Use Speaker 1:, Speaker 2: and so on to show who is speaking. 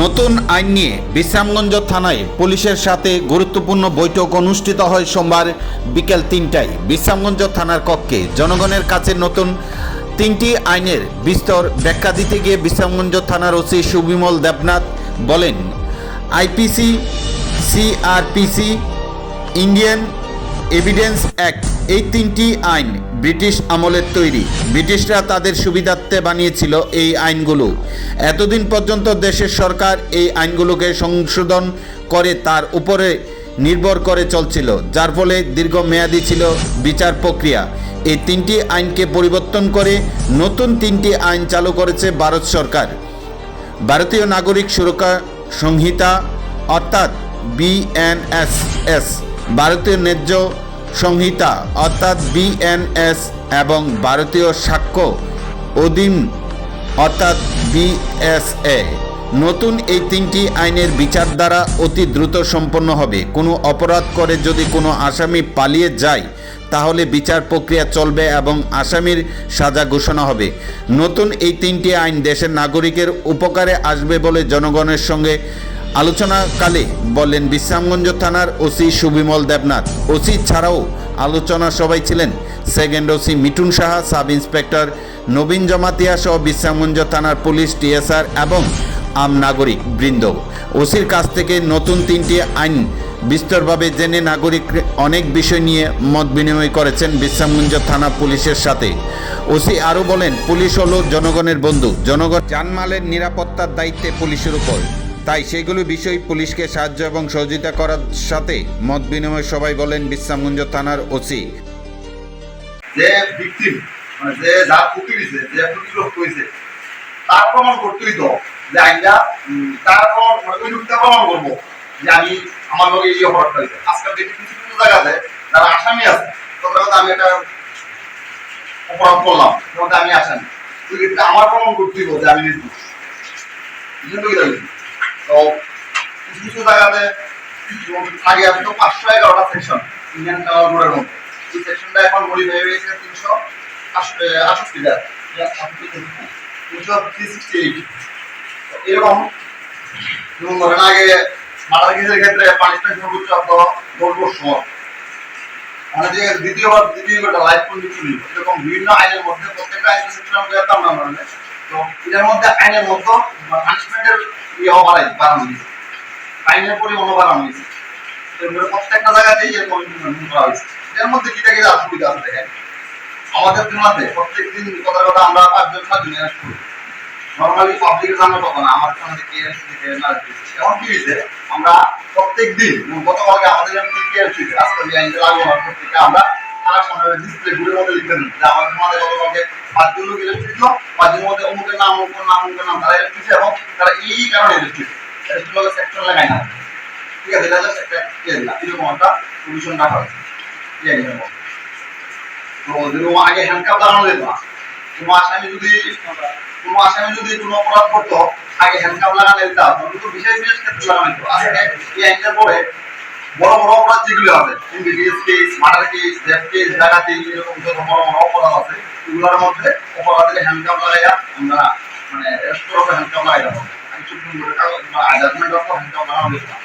Speaker 1: নতুন আইন নিয়ে বিশ্রামগঞ্জ থানায় পুলিশের সাথে গুরুত্বপূর্ণ বৈঠক অনুষ্ঠিত হয় সোমবার বিকেল তিনটায়। বিশ্রামগঞ্জ থানার কক্ষে জনগণের কাছে নতুন তিনটি আইনের বিস্তর ব্যাখ্যা দিতে গিয়ে বিশ্রামগঞ্জ থানার ওসি সুবিমল দেবনাথ বলেন, IPC, CrPC, Indian evidence act এই তিনটি আইন ব্রিটিশ আমলের তৈরি। ব্রিটিশরা তাদের সুবিধার্থে বানিয়েছিল এই আইনগুলো। এতদিন পর্যন্ত দেশের সরকার এই আইনগুলোকে সংশোধন করে তার উপরে নির্ভর করে চলছিল, যার ফলে দীর্ঘমেয়াদী ছিল বিচার প্রক্রিয়া। এই তিনটি আইনকে পরিবর্তন করে নতুন তিনটি আইন চালু করেছে ভারত সরকার। ভারতীয় নাগরিক সুরক্ষা সংহিতা, অর্থাৎ বিএনএসএস ভারতীয় ন্যায্য সংহিতা, অর্থাৎ বিএনএস এবং ভারতীয় সাক্ষ্য অধীন, অর্থাৎ বিএসএ নতুন এই তিনটি আইনের বিচার দ্বারা অতি দ্রুত সম্পন্ন হবে। কোনো অপরাধ করে যদি কোনো আসামি পালিয়ে যায়, তাহলে বিচার প্রক্রিয়া চলবে এবং আসামির সাজা ঘোষণা হবে। নতুন এই তিনটি আইন দেশের নাগরিকের উপকারে আসবে বলে জনগণের সঙ্গে আলোচনাকালে বললেন বিশ্রামগঞ্জ থানার ওসি সুবিমল দেবনাথ। ওসি ছাড়াও আলোচনা সবাই ছিলেন second OC Mithun Saha, sub inspector Nabin Jamatia সহ বিশ্রামগঞ্জ থানার পুলিশ, টিএসআর এবং আম নাগরিক বৃন্দ। ওসির কাছ থেকে নতুন তিনটি আইন বিস্তরভাবে জেনে নাগরিক অনেক বিষয় নিয়ে মত বিনিময় করেছেন বিশ্রামগঞ্জ থানা পুলিশের সাথে। ওসি আরও বলেন, পুলিশ হলো জনগণের বন্ধু। জনগণ জানমালের নিরাপত্তার দায়িত্বে পুলিশের উপর। তাই সেগুলো বিষয় পুলিশকে সাহায্য এবং সহযোগিতা করার সাথে মত বিনিময় সবাই বলেন বিশ্রামগঞ্জ থানার ওসি।
Speaker 2: যে ভিকটিম মানে যে যার ক্ষতি হয়েছে যে ক্ষতিগ্রস্ত হয়েছে তার প্রমাণ করতেই তো যে আইনটা তার প্রমাণ মানে করব যে আমি আমার লোক এই অপরাধটা হয়েছে আজকাল দেখি কিছু যারা আসামি আছে তখন আমি একটা অপরাধ করলাম তখন আমি আসামি। আমার প্রমাণ করতেই যে আমি নির্দোষ। তো? কিছু কিছু জায়গাতে আগে তো পাঁচশো এগারোটা সেকশন ইন্ডিয়ান টাওয়ার রোডের মধ্যে। এই সেকশনটা এখন মডিফাই হয়ে গেছে তিনশো আটষট্টিটা তিনশো থ্রি সিক্সটি এইট এরকম। যেমন ধরেন আগে মার্ডার ক্ষেত্রে পানিশমেন্ট সর্বোচ্চ আপনার দশ বছর। আমাদের যে দ্বিতীয়বার দ্বিতীয়বার লাইফ কন্ডিশন এরকম। বিভিন্ন আইনের মধ্যে প্রত্যেকটা আইনের সেকশন আমরা যেতাম না। তো এটার মধ্যে আইনের মধ্যে পানিশমেন্টের ইয়েও বাড়াই বাড়ানো হয়েছে আইনের পরিমাণও বাড়ানো হয়েছে প্রত্যেকটা জায়গাতেই এরকম implement করা হয়েছে। এর মধ্যে কি থেকে অসুবিধা আছে দেখেন? আমাদের থানাতে প্রত্যেক দিন কথা কথা আমরা পাঁচজন সাতজন অ্যারেস্ট করি। নর্মালি পাবলিকের জানো তখন, আমার থানাতে কি অ্যারেস্ট কি হয়েছে? আমরা প্রত্যেক দিন গতকালকে আমাদের যেমন কি অ্যারেস্ট হয়েছে আজকে আমি আইনটা লাগু হওয়ার পর আমরা তার সামনে ডিসপ্লে ঘুরে মধ্যে লিখে দিই যে আমাদের সমাজে গতকালকে পাঁচজন লোক অ্যারেস্ট হয়েছিল পাঁচজনের মধ্যে নাম অমুকের নাম অমুকের নাম, তারা হয়েছে এবং তারা এই কারণে হলো সেকশন লাগায় না। ঠিক আছে, এটা একটা ইয়ে দিলাম এরকম একটা যেরকম আগে হ্যান্ডকাপ লাগানো যেত না। আসামি যদি আসামি যদি কোনো অপরাধ করতো, আগে হ্যান্ডকাপ লাগানো বিশেষ বিশেষ ক্ষেত্রে লাগানো যেত। এই আইনটার পরে বড় বড় অপরাধ যেগুলো আছে individual case murder case rape case ডাকাতি, এরকম যত বড় বড় অপরাধ আছে, এগুলোর মধ্যে অপরাধের হ্যান্ডকাপ লাগাইয়া আমরা মানে রেস্টোর হ্যান্ডকাপ লাগাই দেবো আমি চুপ করে কাগজ বা আজাদমেন্ট অফ হ্যান্ডকাপ লাগানো না